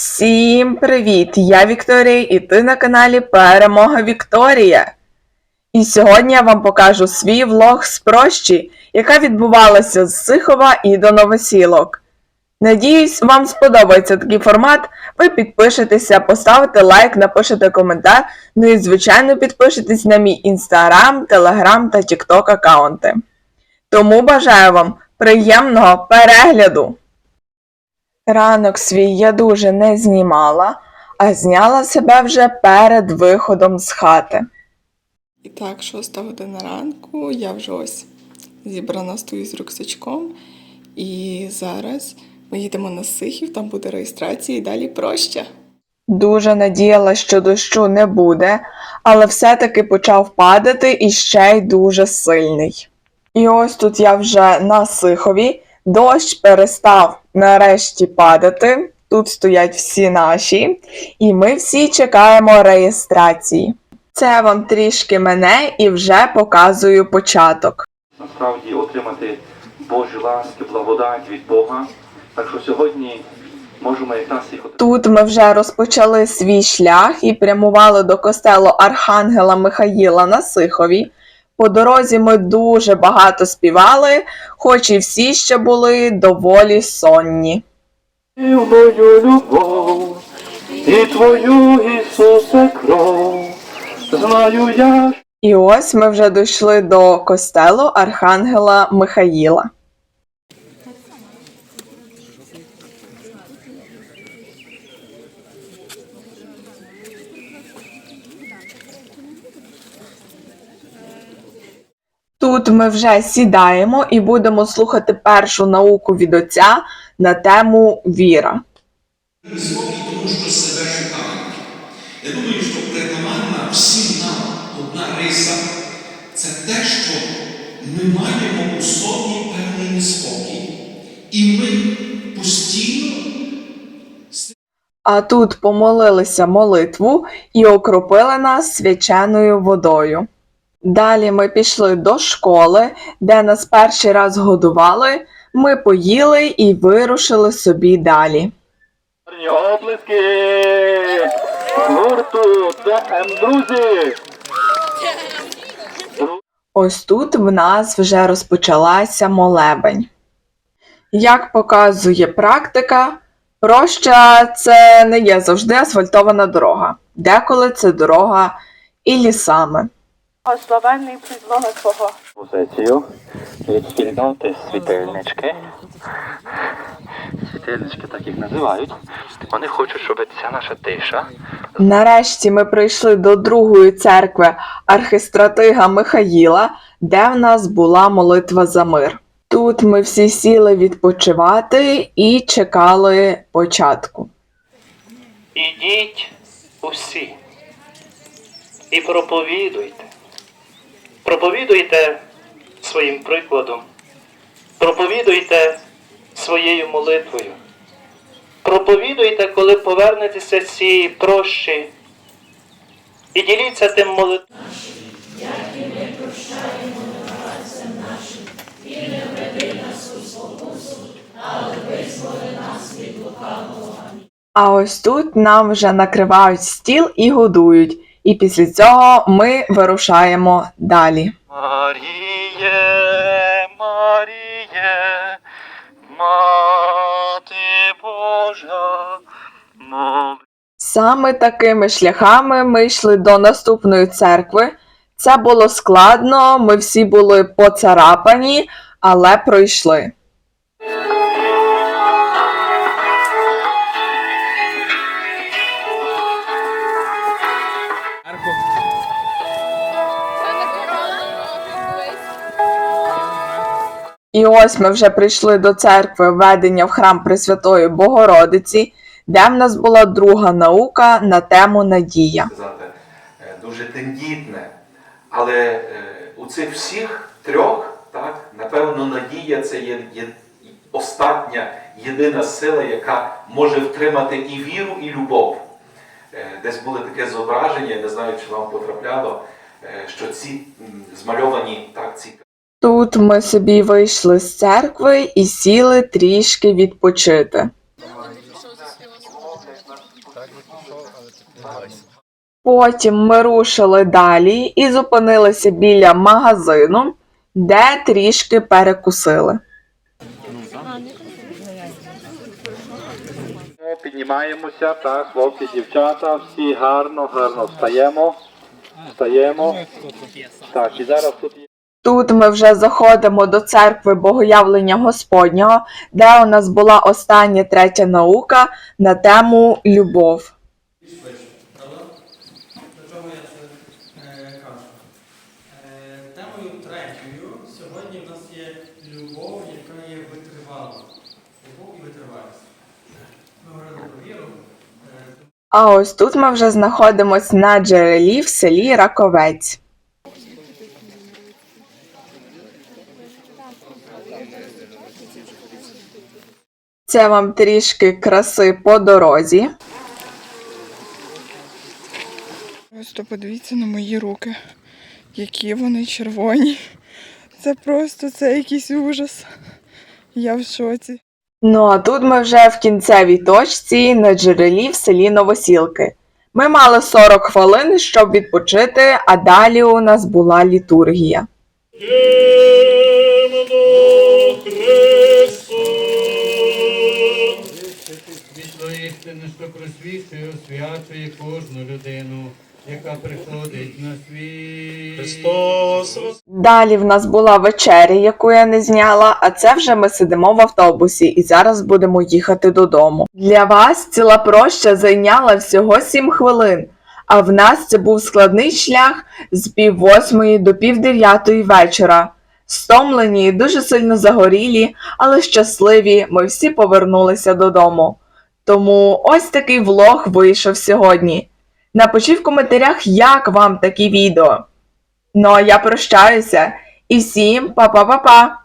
Всім привіт! Я Вікторія і ти на каналі Перемога Вікторія. І сьогодні я вам покажу свій влог з прощі, яка відбувалася з Сихова і до Новосілок. Надіюсь, вам сподобається такий формат. Ви підпишетеся, поставите лайк, напишете коментар. Ну і, звичайно, підпишетесь на мій інстаграм, телеграм та тікток аккаунти. Тому бажаю вам приємного перегляду! Ранок свій я дуже не знімала, а зняла себе вже перед виходом з хати. І так, шоста година ранку, я вже ось зібрана стою з рюкзачком. І зараз ми їдемо на Сихів, там буде реєстрація і далі проща. Дуже надіяла, що дощу не буде, але все-таки почав падати і ще й дуже сильний. І ось тут я вже на Сихові. Дощ перестав нарешті падати. Тут стоять всі наші, і ми всі чекаємо реєстрації. Це вам трішки мене і вже показую початок. насправді отримати Божі ласки, благодать від Бога. Так що сьогодні можемо якраз їх. Тут ми вже розпочали свій шлях і прямували до костелу Архангела Михаїла на Сихові. По дорозі ми дуже багато співали, хоч і всі ще були доволі сонні. Мою любов і твою Ісусе кров. Знаю я, І ось ми вже дійшли до костелу Архангела Михаїла. Тут ми вже сідаємо і будемо слухати першу науку від отця на тему віра. Тому що себе шукають. Я думаю, що притаманна всім нам одна риса це те, що ми маємо у собі певний неспокій. І ми постійно А тут помолилися молитву і окропили нас свяченою водою. Далі ми пішли до школи, де нас перший раз годували. Ми поїли і вирушили собі далі. Оплески гурту Друзі. Ось тут в нас вже розпочалася молебень. Як показує практика, проща це не є завжди асфальтована дорога. Деколи це дорога і лісами. Благословенний підлога Твого. Позицію від спільноти світильнички. Світильнички так їх називають. Вони хочуть, щоб ця наша тиша Нарешті ми прийшли до другої церкви архистратига Михаїла, де в нас була молитва за мир. Тут ми всі сіли відпочивати і чекали початку. Ідіть усі і проповідуйте. Проповідуйте своїм прикладом, проповідуйте своєю молитвою. Проповідуйте, коли повернетеся з цієї прощі, і діліться тим молитвом. А ось тут нам вже накривають стіл і годують. І після цього ми вирушаємо далі. Маріє, Маріє, Мати Божа, моли. Саме такими шляхами ми йшли до наступної церкви. Це було складно, ми всі були поцарапані, але пройшли. І ось ми вже прийшли до церкви введення в храм Пресвятої Богородиці, де в нас була друга наука на тему надія. е, дуже тендітне. Але е, у цих всіх трьох, так, напевно, надія це є, є остатня єдина сила, яка може втримати і віру, і любов. Е, Десь було таке зображення, не знаю, чи вам потрапляло, що ці змальовані так, ці Тут ми собі вийшли з церкви і сіли трішки відпочити. Потім ми рушили далі і зупинилися біля магазину, де трішки перекусили. Піднімаємося, так, хлопці, дівчата, всі гарно, гарно встаємо. Встаємо. Так, і зараз тут є. Тут ми вже заходимо до церкви Богоявлення Господнього, де у нас була остання третя наука на тему любов. Е? Е, темою третьою сьогодні в нас є любов, яка є витривалою. Любов і витривалість. Ми говорили про віру. Е, А ось тут ми вже знаходимось на джерелі в селі Раковець. Це вам трішки краси по дорозі. Просто подивіться на мої руки, які вони червоні. Це просто це якийсь ужас. Я в шоці. Ну а тут ми вже в кінцевій точці на джерелі в селі Новосілки. Ми мали 40 хвилин, щоб відпочити, а далі у нас була літургія. Істини, що просвічує, освячує кожну людину, яка приходить на світ. Христос Далі в нас була вечеря, яку я не зняла, а це вже ми сидимо в автобусі і зараз будемо їхати додому. Для вас ціла проща зайняла всього 7 хвилин, а в нас це був складний шлях з пів восьмої до пів дев'ятої вечора. Стомлені і дуже сильно загорілі, але щасливі, ми всі повернулися додому. Тому ось такий влог вийшов сьогодні. Напишіть в коментарях, як вам такі відео. Ну а я прощаюся і всім па-па-па-па!